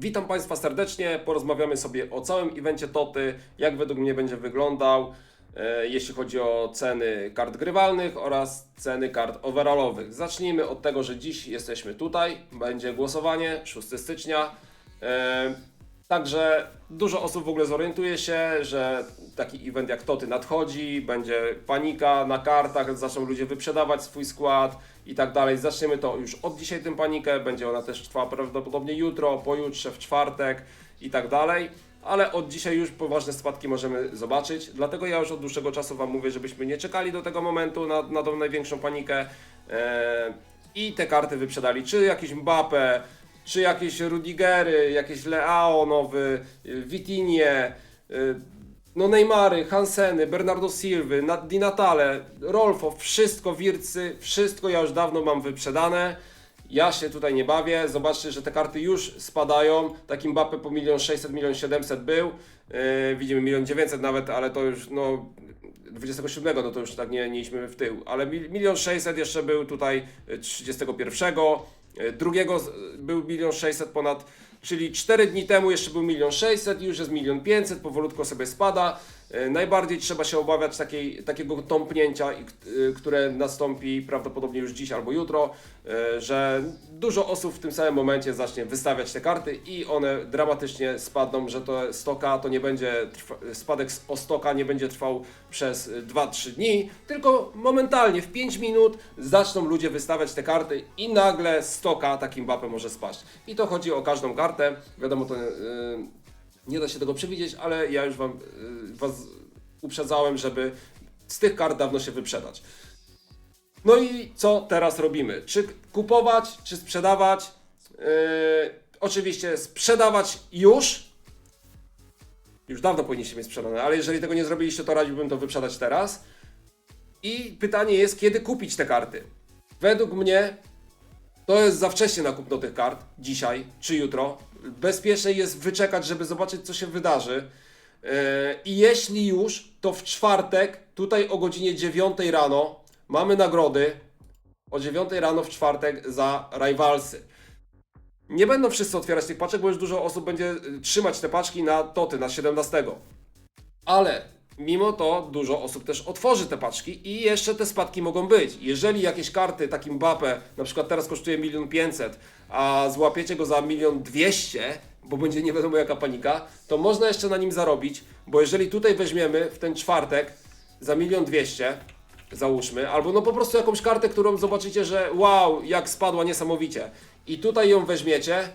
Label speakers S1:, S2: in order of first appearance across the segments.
S1: Witam Państwa serdecznie. Porozmawiamy sobie o całym evencie Toty, jak według mnie będzie wyglądał, e, jeśli chodzi o ceny kart grywalnych oraz ceny kart overallowych. Zacznijmy od tego, że dziś jesteśmy tutaj, będzie głosowanie 6 stycznia. E, Także dużo osób w ogóle zorientuje się, że taki event jak Toty nadchodzi, będzie panika na kartach, zaczną ludzie wyprzedawać swój skład i tak dalej. Zaczniemy to już od dzisiaj tę panikę, będzie ona też trwała prawdopodobnie jutro, pojutrze, w czwartek i tak dalej. Ale od dzisiaj już poważne spadki możemy zobaczyć. Dlatego ja już od dłuższego czasu Wam mówię, żebyśmy nie czekali do tego momentu na, na tą największą panikę eee, i te karty wyprzedali. Czy jakiś Mbappe, czy jakieś Rudigery, jakieś Leao nowy, y, Vitinie, y, no Neymary, Hanseny, Bernardo Silwy, Di Natale, Rolfo, wszystko, Wircy, wszystko ja już dawno mam wyprzedane. Ja się tutaj nie bawię. Zobaczcie, że te karty już spadają. Taki Mbappe po 1 600 1 700 był. Yy, widzimy 1 900 nawet, ale to już no 27, no to już tak nie, nie idźmy w tył. Ale 1 600 jeszcze był tutaj y, 31. Drugiego był 1 600 ponad, czyli 4 dni temu jeszcze był 1 600 i już jest 1 500, powolutku sobie spada. Y, Najbardziej trzeba się obawiać takiej, takiego tąpnięcia, y, które nastąpi prawdopodobnie już dziś albo jutro, y, że dużo osób w tym samym momencie zacznie wystawiać te karty i one dramatycznie spadną, że to stoka to nie będzie trwa, spadek o stoka nie będzie trwał przez y, 2-3 dni, tylko momentalnie w 5 minut zaczną ludzie wystawiać te karty i nagle stoka takim Mbappe może spaść. I to chodzi o każdą kartę. Wiadomo to y, nie da się tego przewidzieć, ale ja już wam y, was uprzedzałem, żeby z tych kart dawno się wyprzedać. No i co teraz robimy? Czy kupować, czy sprzedawać? Yy, oczywiście sprzedawać już. Już dawno powinniście mieć sprzedane, ale jeżeli tego nie zrobiliście, to radziłbym to wyprzedać teraz. I pytanie jest, kiedy kupić te karty? Według mnie to jest za wcześnie na kupno tych kart, dzisiaj czy jutro. Bezpieczniej jest wyczekać, żeby zobaczyć, co się wydarzy. Yy, I jeśli już, to w czwartek, tutaj o godzinie 9 rano, mamy nagrody. O 9 rano w czwartek za Rivalsy. Nie będą wszyscy otwierać tych paczek, bo już dużo osób będzie y, trzymać te paczki na toty, na 17. Ale mimo to dużo osób też otworzy te paczki i jeszcze te spadki mogą być. Jeżeli jakieś karty, takim Mbappe, na przykład teraz kosztuje 1 500 a złapiecie go za 1 200 bo będzie nie wiadomo jaka panika, to można jeszcze na nim zarobić, bo jeżeli tutaj weźmiemy w ten czwartek za 1 200 załóżmy, albo no po prostu jakąś kartę, którą zobaczycie, że wow, jak spadła niesamowicie i tutaj ją weźmiecie,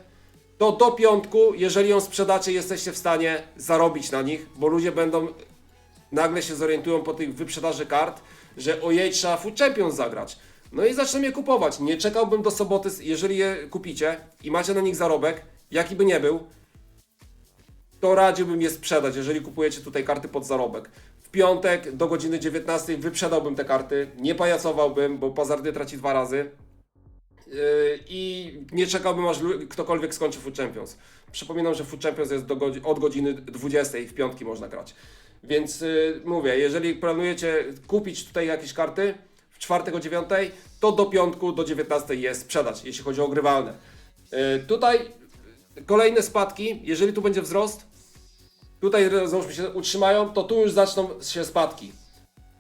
S1: to do piątku, jeżeli ją sprzedacie, jesteście w stanie zarobić na nich, bo ludzie będą nagle się zorientują po tych wyprzedaży kart, że ojej, trzeba Food Champions zagrać. No i zaczną je kupować. Nie czekałbym do soboty, jeżeli je kupicie i macie na nich zarobek, jaki by nie był, to radziłbym je sprzedać, jeżeli kupujecie tutaj karty pod zarobek. W piątek do godziny 19 wyprzedałbym te karty, nie pajacowałbym, bo Pazardy traci dwa razy. Yy, i nie czekałbym aż ktokolwiek skończy Food Champions. Przypominam, że Food Champions jest do godzi- od godziny 20 w piątki można grać. Więc yy, mówię, jeżeli planujecie kupić tutaj jakieś karty w czwartek o 9, to do piątku do 19 je sprzedać, jeśli chodzi o grywalne. Yy, tutaj kolejne spadki, jeżeli tu będzie wzrost, tutaj załóżmy się utrzymają, to tu już zaczną się spadki.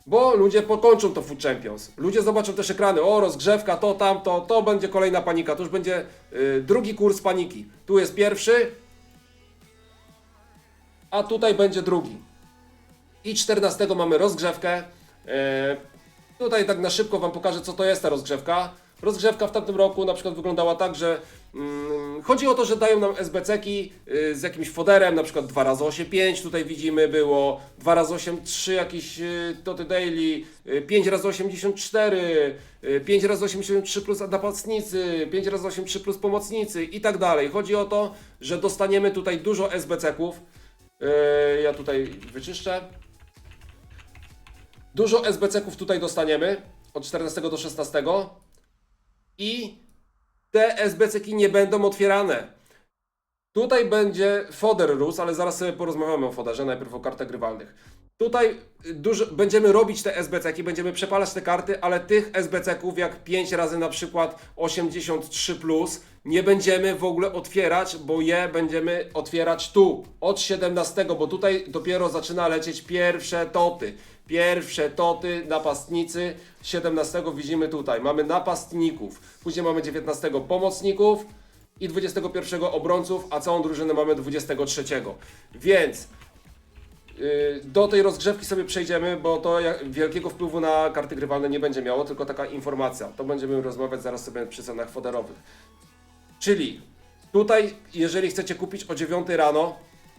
S1: Bo ludzie pokończą to Food Champions. Ludzie zobaczą też ekrany, o rozgrzewka, to, tamto, to będzie kolejna panika. To już będzie y, drugi kurs paniki. Tu jest pierwszy, a tutaj będzie drugi. I 14 mamy rozgrzewkę. E, tutaj tak na szybko Wam pokażę, co to jest ta rozgrzewka. Rozgrzewka w tamtym roku na przykład wyglądała tak, że mm, chodzi o to, że dają nam SBC-ki y, z jakimś foderem, na przykład 2 razy 8 5 tutaj widzimy było, 2 razy 8 3 jakiś y, Toty Daily, y, 5 razy 84 y, 5 razy 83 plus napastnicy, 5 razy 8 3 plus pomocnicy i tak dalej. Chodzi o to, że dostaniemy tutaj dużo SBC-ków. Y, ja tutaj wyczyszczę. Dużo SBC-ków tutaj dostaniemy od 14 do 16 i te SBC-ki nie będą otwierane. Tutaj będzie foder rósł, ale zaraz sobie porozmawiamy o foderze, najpierw o kartach grywalnych. Tutaj dużo, będziemy robić te SBC-ki, będziemy przepalać te karty, ale tych SBC-ków jak 5 razy na przykład 83 plus nie będziemy w ogóle otwierać, bo je będziemy otwierać tu od 17, bo tutaj dopiero zaczyna lecieć pierwsze toty. Pierwsze toty, napastnicy. 17 widzimy tutaj. Mamy napastników, później mamy 19 pomocników i 21 obrońców, a całą drużynę mamy 23. Więc Yy, Do tej rozgrzewki sobie przejdziemy, bo to wielkiego wpływu na karty grywalne nie będzie miało, tylko taka informacja. To będziemy rozmawiać zaraz sobie przy cenach foderowych. Czyli tutaj, jeżeli chcecie kupić o 9 rano,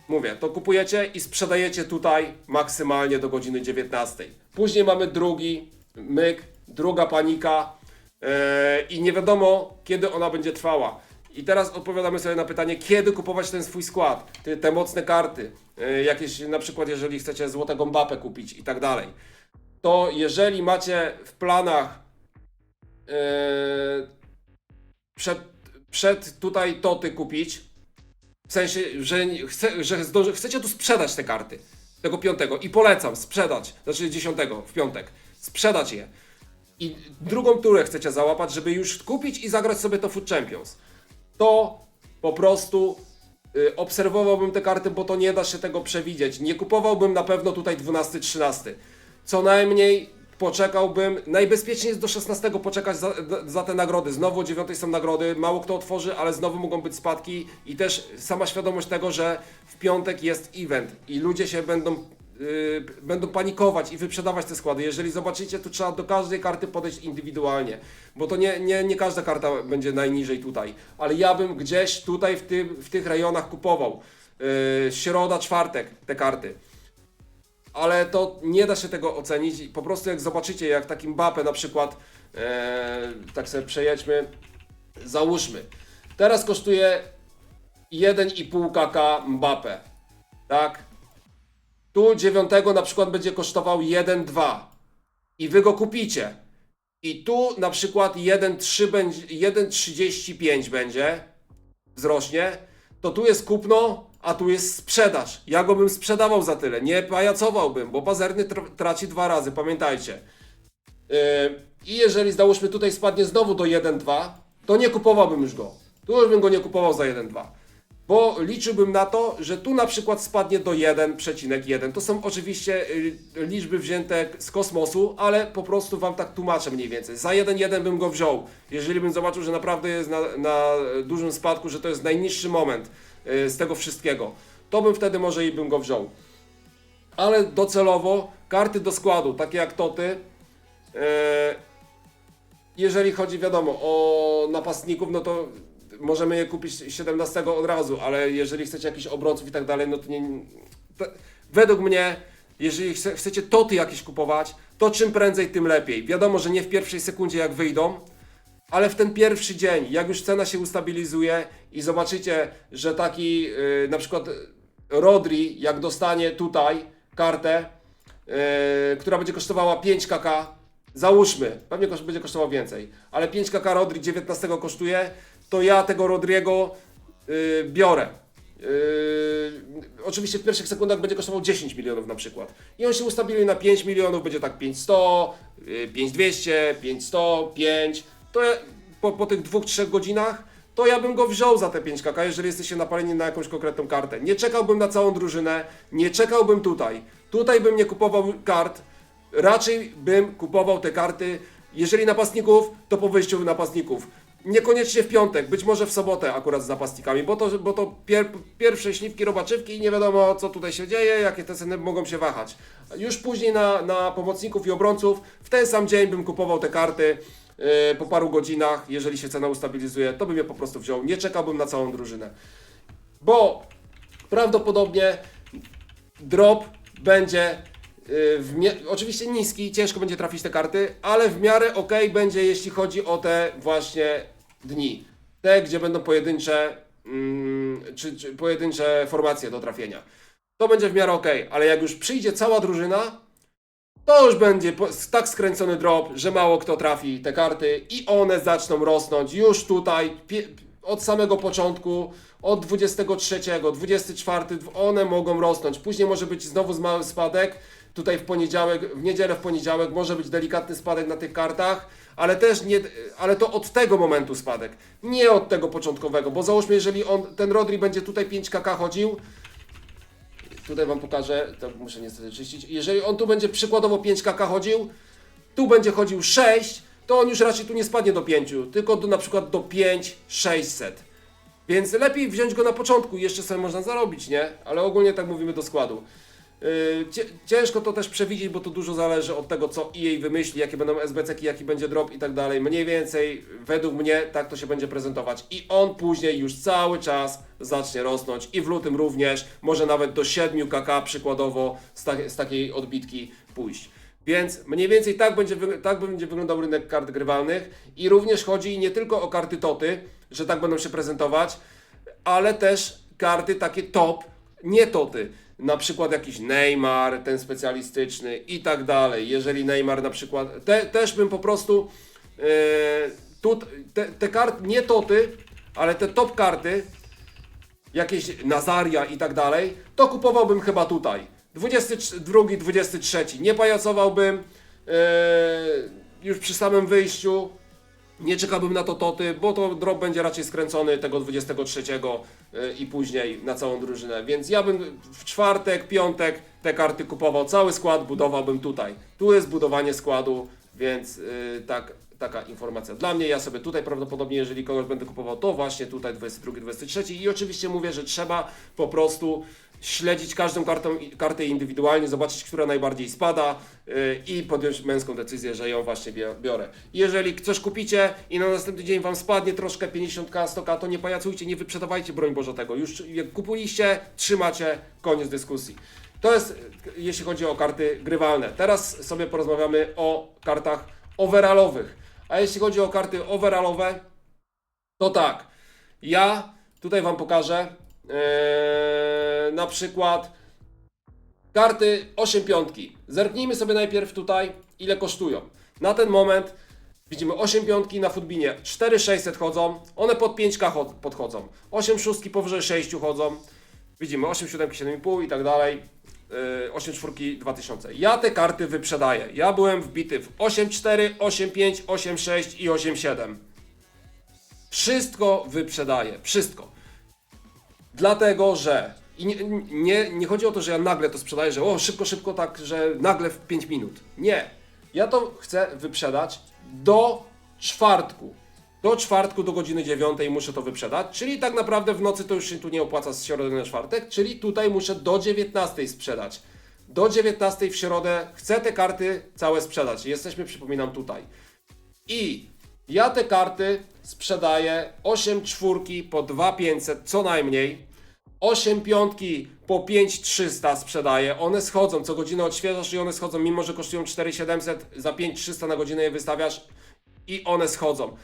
S1: mówię, to kupujecie i sprzedajecie tutaj maksymalnie do godziny 19. Później mamy drugi myk, druga panika yy, i nie wiadomo, kiedy ona będzie trwała. I teraz odpowiadamy sobie na pytanie, kiedy kupować ten swój skład, te, te mocne karty, yy, jakieś na przykład jeżeli chcecie złotego Mbappé kupić i tak dalej. To jeżeli macie w planach yy, przed, przed tutaj toty kupić, w sensie, że, chce, że zdąży, chcecie tu sprzedać te karty, tego piątego i polecam sprzedać, znaczy dziesiątego w piątek, sprzedać je. I drugą turę chcecie załapać, żeby już kupić i zagrać sobie to Food Champions to po prostu y, obserwowałbym te karty, bo to nie da się tego przewidzieć. Nie kupowałbym na pewno tutaj 12-13. Co najmniej poczekałbym, najbezpieczniej jest do 16 poczekać za, za te nagrody. Znowu o 9 są nagrody, mało kto otworzy, ale znowu mogą być spadki i też sama świadomość tego, że w piątek jest event i ludzie się będą Yy, będą panikować i wyprzedawać te składy. Jeżeli zobaczycie, to trzeba do każdej karty podejść indywidualnie, bo to nie, nie, nie każda karta będzie najniżej tutaj, ale ja bym gdzieś tutaj w, tym, w tych rejonach kupował. Yy, środa, czwartek te karty. Ale to nie da się tego ocenić. Po prostu jak zobaczycie, jak takim Mbappe na przykład, e, tak sobie przejedźmy, załóżmy. Teraz kosztuje 1,5 kk Mbappe. Tak? Tu dziewiątego na przykład będzie kosztował 1,2 i wy go kupicie. I tu na przykład 1,3 będzie, 1,35 będzie, wzrośnie, to tu jest kupno, a tu jest sprzedaż. Ja go bym sprzedawał za tyle, nie pajacowałbym, bo pazerny tr- traci dwa razy, pamiętajcie. Yy, I jeżeli załóżmy tutaj spadnie znowu do 1,2, to nie kupowałbym już go. Tu już bym go nie kupował za 1,2. Bo liczyłbym na to, że tu na przykład spadnie do 1,1. To są oczywiście y, liczby wzięte z kosmosu, ale po prostu Wam tak tłumaczę mniej więcej. Za 1,1 bym go wziął. Jeżeli bym zobaczył, że naprawdę jest na, na dużym spadku, że to jest najniższy moment y, z tego wszystkiego, to bym wtedy może i bym go wziął. Ale docelowo karty do składu, takie jak Toty, e, jeżeli chodzi, wiadomo, o napastników, no to możemy je kupić 17 od razu, ale jeżeli chcecie jakichś obrońców i tak dalej, no to nie. To, według mnie, jeżeli chce, chcecie toty jakieś kupować, to czym prędzej, tym lepiej. Wiadomo, że nie w pierwszej sekundzie jak wyjdą, ale w ten pierwszy dzień, jak już cena się ustabilizuje i zobaczycie, że taki yy, na przykład Rodri, jak dostanie tutaj kartę, yy, która będzie kosztowała 5 kk, załóżmy, pewnie będzie kosztował więcej, ale 5 kk Rodri 19 kosztuje, to ja tego Rodriego yy, biorę. Yy, oczywiście w pierwszych sekundach będzie kosztował 10 milionów na przykład. I on się ustabiluje na 5 milionów, będzie tak 5100, yy, 5200, 5100, 5. To ja, po, po tych dwóch, trzech godzinach, to ja bym go wziął za te 5 kk, jeżeli jesteście napaleni na jakąś konkretną kartę. Nie czekałbym na całą drużynę, nie czekałbym tutaj. Tutaj bym nie kupował kart, raczej bym kupował te karty, jeżeli napastników, to po wyjściu napastników. Niekoniecznie w piątek, być może w sobotę akurat z napastnikami, bo to, bo to pier, pierwsze śliwki, robaczywki i nie wiadomo co tutaj się dzieje, jakie te ceny mogą się wahać. Już później na, na pomocników i obrońców w ten sam dzień bym kupował te karty yy, po paru godzinach, jeżeli się cena ustabilizuje, to bym je po prostu wziął, nie czekałbym na całą drużynę. Bo prawdopodobnie drop będzie mia- oczywiście niski, ciężko będzie trafić te karty, ale w miarę ok będzie, jeśli chodzi o te właśnie dni. Te, gdzie będą pojedyncze, mm, czy, czy pojedyncze formacje do trafienia. To będzie w miarę ok, ale jak już przyjdzie cała drużyna, to już będzie tak skręcony drop, że mało kto trafi te karty i one zaczną rosnąć już tutaj. Od samego początku, od 23, 24, one mogą rosnąć. Później może być znowu mały spadek. Tutaj w poniedziałek, w niedzielę, w poniedziałek może być delikatny spadek na tych kartach, ale też nie, ale to od tego momentu spadek, nie od tego początkowego, bo załóżmy, jeżeli on, ten Rodri będzie tutaj 5 kk chodził, tutaj Wam pokażę, to muszę niestety czyścić, jeżeli on tu będzie przykładowo 5 kk chodził, tu będzie chodził 6, to on już raczej tu nie spadnie do 5, tylko do, na przykład do 5 600. Więc lepiej wziąć go na początku jeszcze sobie można zarobić, nie? Ale ogólnie tak mówimy do składu. Cie- Ciężko to też przewidzieć, bo to dużo zależy od tego, co EA wymyśli, jakie będą SBC, jaki będzie drop i tak dalej. Mniej więcej, według mnie, tak to się będzie prezentować. I on później już cały czas zacznie rosnąć i w lutym również, może nawet do 7 kk przykładowo z, ta- z takiej odbitki pójść. Więc mniej więcej tak będzie, tak będzie wyglądał rynek kart grywalnych i również chodzi nie tylko o karty toty, że tak będą się prezentować, ale też karty takie top, nie toty. Na przykład jakiś Neymar, ten specjalistyczny i tak dalej. Jeżeli Neymar na przykład, te, też bym po prostu e, tu, te, te karty, nie toty, ale te top karty, jakieś Nazaria i tak dalej, to kupowałbym chyba tutaj. 22, 23. Nie pajacowałbym e, już przy samym wyjściu. Nie czekałbym na to toty, bo to drop będzie raczej skręcony tego 23 e, i później na całą drużynę. Więc ja bym w czwartek, piątek te karty kupował, cały skład budowałbym tutaj. Tu jest budowanie składu, więc e, tak, taka informacja dla mnie. Ja sobie tutaj prawdopodobnie, jeżeli kogoś będę kupował, to właśnie tutaj 22, 23 i oczywiście mówię, że trzeba po prostu śledzić każdą kartą, kartę indywidualnie, zobaczyć, która najbardziej spada yy, i podjąć męską decyzję, że ją właśnie biorę. Jeżeli coś kupicie i na następny dzień Wam spadnie troszkę 50k, 100k, to nie pajacujcie, nie wyprzedawajcie, broń Boże tego. Już jak kupiliście, trzymacie, koniec dyskusji. To jest, jeśli chodzi o karty grywalne. Teraz sobie porozmawiamy o kartach overallowych. A jeśli chodzi o karty overallowe, to tak, ja tutaj Wam pokażę Eee, na przykład karty 8 piątki. Zerknijmy sobie najpierw tutaj, ile kosztują. Na ten moment widzimy 8 piątki na Footbinie, 4600 chodzą, one pod 5k chod- podchodzą. 8 szóstki powyżej 6 chodzą. Widzimy 8 siódemki, 7,5 i tak dalej. Yy, 8 czwórki 2000. Ja te karty wyprzedaję. Ja byłem wbity w 8,4, 8,5, 8,6 i 8,7. Wszystko wyprzedaję. Wszystko. Dlatego, że i nie, nie, nie chodzi o to, że ja nagle to sprzedaję, że o szybko, szybko, tak, że nagle w 5 minut. Nie. Ja to chcę wyprzedać do czwartku. Do czwartku, do godziny 9 muszę to wyprzedać, czyli tak naprawdę w nocy to już się tu nie opłaca z środy na czwartek, czyli tutaj muszę do 19 sprzedać. Do 19 w środę chcę te karty całe sprzedać. Jesteśmy, przypominam, tutaj. I ja te karty sprzedaję 8 czwórki po 2500 co najmniej. 8 piątki po 5300 sprzedaję. One schodzą, co godzinę odświeżasz i one schodzą, mimo że kosztują 4700, za 5300 na godzinę je wystawiasz i one schodzą.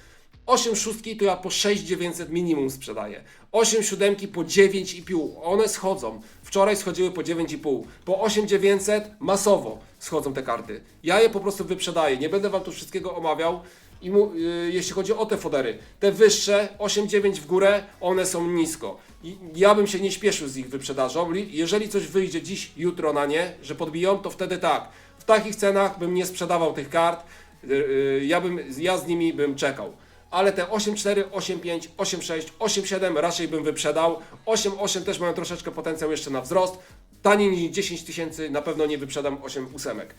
S1: 8 szóstki to ja po 6900 minimum sprzedaję. 8 siódemki po 9,5. One schodzą. Wczoraj schodziły po 9,5. Po 8900 masowo schodzą te karty. Ja je po prostu wyprzedaję. Nie będę wam tu wszystkiego omawiał. I mu, yy, jeśli chodzi o te fodery, te wyższe 8,9 w górę, one są nisko. I ja bym się nie śpieszył z ich wyprzedażą. Li- Jeżeli coś wyjdzie dziś, jutro na nie, że podbiją, to wtedy tak. W takich cenach bym nie sprzedawał tych kart. Yy, yy, ja, bym, ja z nimi bym czekał ale te 8.4, 8.5, 8.6, 8.7 raczej bym wyprzedał. 8.8 też mają troszeczkę potencjał jeszcze na wzrost. Taniej niż 10 tysięcy na pewno nie wyprzedam 8 ósemek.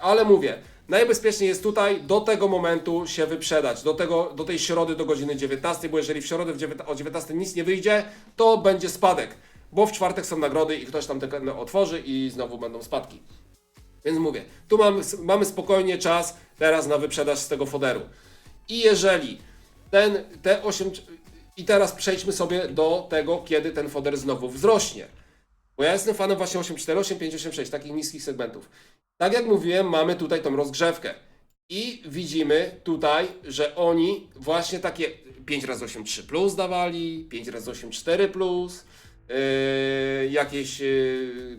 S1: Ale mówię, najbezpieczniej jest tutaj do tego momentu się wyprzedać, do, tego, do tej środy do godziny 19, bo jeżeli w środę o 19 nic nie wyjdzie, to będzie spadek, bo w czwartek są nagrody i ktoś tam te otworzy i znowu będą spadki. Więc mówię, tu mamy, mamy spokojnie czas teraz na wyprzedaż z tego foderu. I jeżeli ten, te 8. I teraz przejdźmy sobie do tego, kiedy ten foder znowu wzrośnie. Bo ja jestem fanem właśnie 8.4, 8.5, 8.6, takich niskich segmentów. Tak jak mówiłem, mamy tutaj tą rozgrzewkę. I widzimy tutaj, że oni właśnie takie 5 razy 8 3 plus dawali, 5 razy 8 4 plus, yy, jakieś yy,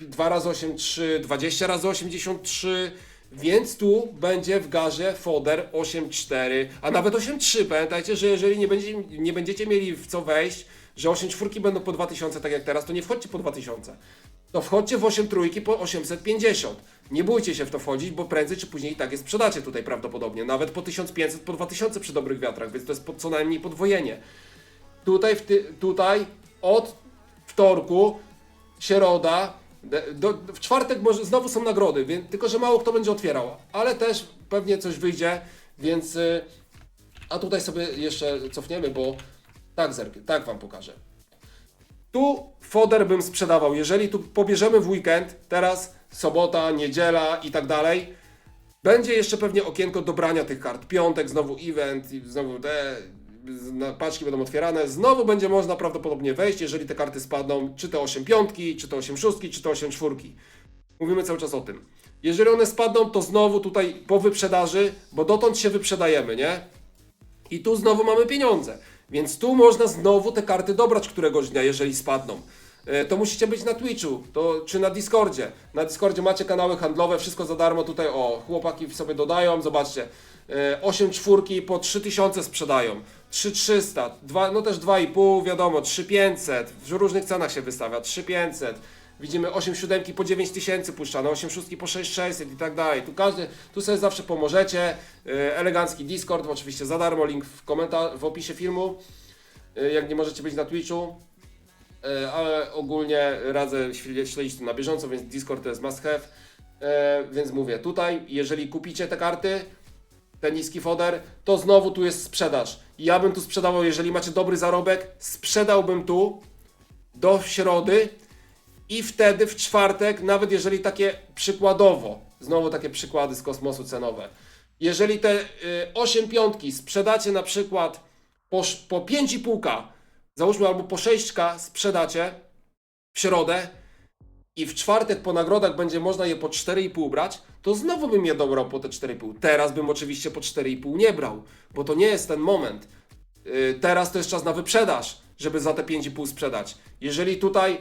S1: 2 razy 8 3, 20 razy 83, Więc tu będzie w garze foder 8.4, a nawet 8.3. Pamiętajcie, że jeżeli nie, będzie, nie będziecie mieli w co wejść, że 8 czwórki będą po 2000, tak jak teraz, to nie wchodźcie po 2000. To wchodźcie w 8 trójki po 850. Nie bójcie się w to wchodzić, bo prędzej czy później i tak je sprzedacie tutaj prawdopodobnie. Nawet po 1500, po 2000 przy dobrych wiatrach, więc to jest po, co najmniej podwojenie. Tutaj, ty, tutaj od wtorku, środa, do, w czwartek może znowu są nagrody, więc, tylko że mało kto będzie otwierał, ale też pewnie coś wyjdzie, więc y, a tutaj sobie jeszcze cofniemy, bo tak, tak wam pokażę. Tu foder bym sprzedawał, jeżeli tu pobierzemy w weekend, teraz sobota, niedziela i tak dalej, będzie jeszcze pewnie okienko dobrania tych kart. Piątek, znowu event, znowu te paczki będą otwierane. Znowu będzie można prawdopodobnie wejść, jeżeli te karty spadną, czy te 8 piątki, czy te 8 szóstki, czy te 8 czwórki. Mówimy cały czas o tym. Jeżeli one spadną, to znowu tutaj po wyprzedaży, bo dotąd się wyprzedajemy, nie? I tu znowu mamy pieniądze. Więc tu można znowu te karty dobrać któregoś dnia, jeżeli spadną. E, To musicie być na Twitchu, to, czy na Discordzie. Na Discordzie macie kanały handlowe, wszystko za darmo. Tutaj o, chłopaki sobie dodają, zobaczcie. E, 8 czwórki po 3000 sprzedają. 3300, dwa, no też 2,5, wiadomo, 3500, w różnych cenach się wystawia, 3500. Widzimy 8 siódemki po 9000 puszczane, 8 szóstki po 6600 i tak dalej. Tu każdy, tu sobie zawsze pomożecie. E, Elegancki Discord, oczywiście za darmo, link w komentarzu, w opisie filmu. E, Jak nie możecie być na Twitchu, E, ale ogólnie radzę śle- śledzić to na bieżąco, więc Discord to jest must have. Więc mówię, tutaj jeżeli kupicie te karty, ten niski foder, to znowu tu jest sprzedaż. Ja bym tu sprzedawał, jeżeli macie dobry zarobek, sprzedałbym tu do środy i wtedy w czwartek, nawet jeżeli takie przykładowo, znowu takie przykłady z kosmosu cenowe, jeżeli te y, 8 piątki sprzedacie na przykład po, po 5,5k, załóżmy albo po 6k sprzedacie w środę i w czwartek po nagrodach będzie można je po 4,5 brać, to znowu bym je dobrał po te 4,5. Teraz bym oczywiście po 4,5 nie brał, bo to nie jest ten moment. Yy, teraz to jest czas na wyprzedaż, żeby za te 5,5 sprzedać. Jeżeli tutaj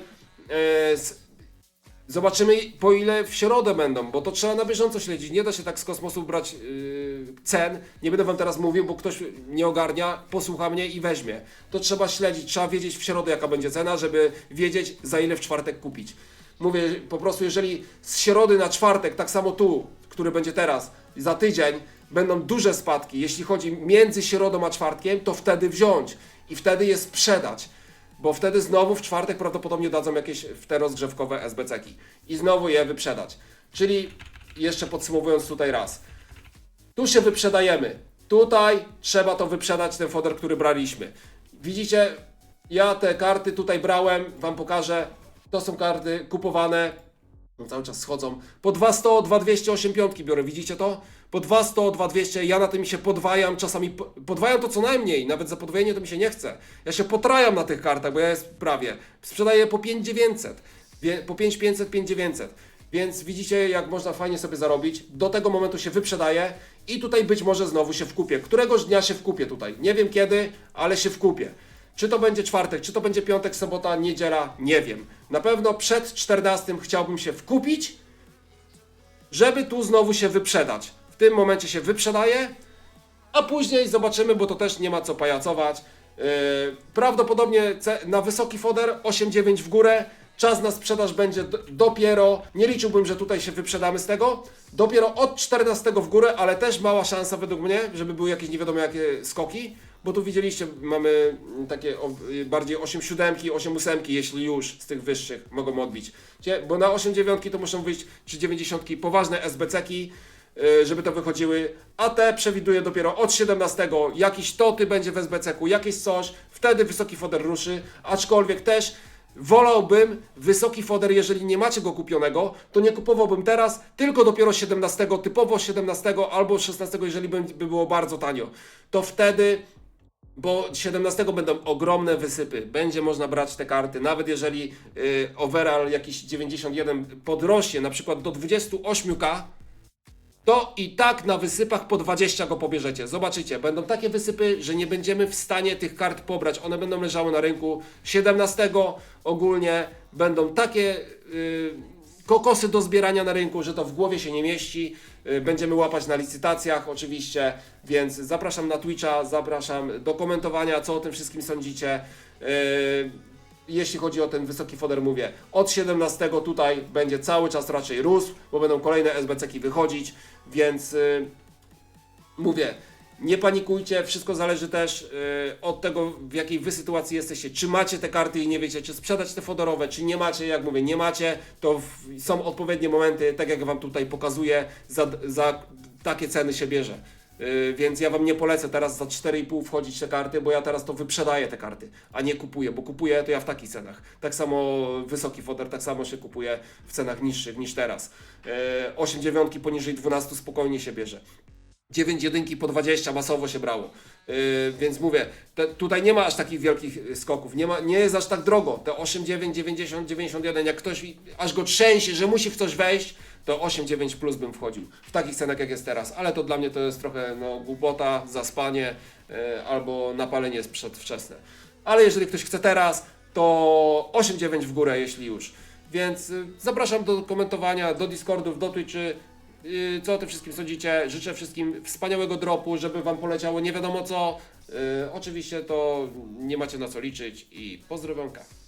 S1: zobaczymy po ile w środę będą, bo to trzeba na bieżąco śledzić. Nie da się tak z kosmosu brać yy, cen. Nie będę wam teraz mówił, bo ktoś nie ogarnia, posłucha mnie i weźmie. To trzeba śledzić, trzeba wiedzieć w środę jaka będzie cena, żeby wiedzieć za ile w czwartek kupić. Mówię po prostu, jeżeli z środy na czwartek, tak samo tu, który będzie teraz, za tydzień, będą duże spadki, jeśli chodzi między środą a czwartkiem, to wtedy wziąć i wtedy je sprzedać. Bo wtedy znowu w czwartek prawdopodobnie dadzą jakieś w te rozgrzewkowe SBC-ki i znowu je wyprzedać. Czyli jeszcze podsumowując tutaj raz. Tu się wyprzedajemy. Tutaj trzeba to wyprzedać, ten foder, który braliśmy. Widzicie, ja te karty tutaj brałem, wam pokażę. To są karty kupowane, no cały czas schodzą. Po 200, 2200, 8 piątki biorę, widzicie to? Po 200, 2200, ja na tym się podwajam, czasami po- podwajam to co najmniej, nawet za podwojenie to mi się nie chce. Ja się potrajam na tych kartach, bo ja jest prawie. Sprzedaję po 5900, wie- po 5500, 5900. Więc widzicie, jak można fajnie sobie zarobić. Do tego momentu się wyprzedaje i tutaj być może znowu się wkupię. Któregoś dnia się wkupię tutaj. Nie wiem kiedy, ale się wkupię. Czy to będzie czwartek, czy to będzie piątek, sobota, niedziela, nie wiem. Na pewno przed 14 chciałbym się wkupić, żeby tu znowu się wyprzedać. W tym momencie się wyprzedaje, a później zobaczymy, bo to też nie ma co pajacować. Yy, prawdopodobnie na wysoki foder 8-9 w górę. Czas na sprzedaż będzie dopiero, nie liczyłbym, że tutaj się wyprzedamy z tego, dopiero od 14 w górę, ale też mała szansa według mnie, żeby były jakieś nie wiadomo jakie skoki, bo tu widzieliście, mamy takie bardziej 8 siódemki, 8 ósemki, jeśli już z tych wyższych mogą odbić. Bo na 8 dziewiątki to muszą wyjść, czy 90 poważne SBC-ki, y, żeby to wychodziły, a te przewiduję dopiero od 17, jakiś toty będzie w SBC-ku, jakieś coś, wtedy wysoki foder ruszy, aczkolwiek też wolałbym wysoki foder, jeżeli nie macie go kupionego, to nie kupowałbym teraz, tylko dopiero 17, typowo 17 albo 16, jeżeli by było bardzo tanio. To wtedy bo 17 będą ogromne wysypy. Będzie można brać te karty, nawet jeżeli y, overall jakiś 91 podrośnie, na przykład do 28k, to i tak na wysypach po 20 go pobierzecie. Zobaczycie, będą takie wysypy, że nie będziemy w stanie tych kart pobrać. One będą leżały na rynku. 17 ogólnie będą takie y, kokosy do zbierania na rynku, że to w głowie się nie mieści. Y, Będziemy łapać na licytacjach oczywiście, więc zapraszam na Twitcha, zapraszam do komentowania, co o tym wszystkim sądzicie. Y, Jeśli chodzi o ten wysoki foder, mówię, od 17 tutaj będzie cały czas raczej rósł, bo będą kolejne SBC-ki wychodzić, więc y, mówię, nie panikujcie, wszystko zależy też y, od tego, w jakiej wy sytuacji jesteście. Czy macie te karty i nie wiecie, czy sprzedać te fodorowe, czy nie macie, jak mówię, nie macie, to w, są odpowiednie momenty, tak jak wam tutaj pokazuję, za, za takie ceny się bierze. Y, więc ja wam nie polecę teraz za 4,5 wchodzić te karty, bo ja teraz to wyprzedaję te karty, a nie kupuję, bo kupuję to ja w takich cenach. Tak samo wysoki foder, tak samo się kupuje w cenach niższych niż teraz. Y, 8 dziewiątki poniżej 12 spokojnie się bierze. 9 jedynki po 20 masowo się brało. Yy, więc mówię, te, tutaj nie ma aż takich wielkich y, skoków, nie, ma, nie jest aż tak drogo. Te 8, 9, 90, 91, jak ktoś aż go trzęsie, że musi w coś wejść, to 8, 9 plus bym wchodził. W takich cenach jak jest teraz, ale to dla mnie to jest trochę no, głupota, zaspanie yy, albo napalenie przedwczesne. Ale jeżeli ktoś chce teraz, to 8, 9 w górę, jeśli już. Więc y, zapraszam do komentowania, do Discordów, do Twitchy. Yy, co o tym wszystkim sądzicie? Życzę wszystkim wspaniałego dropu, żeby Wam poleciało nie wiadomo co. Yy, oczywiście to nie macie na co liczyć i pozdrowionka.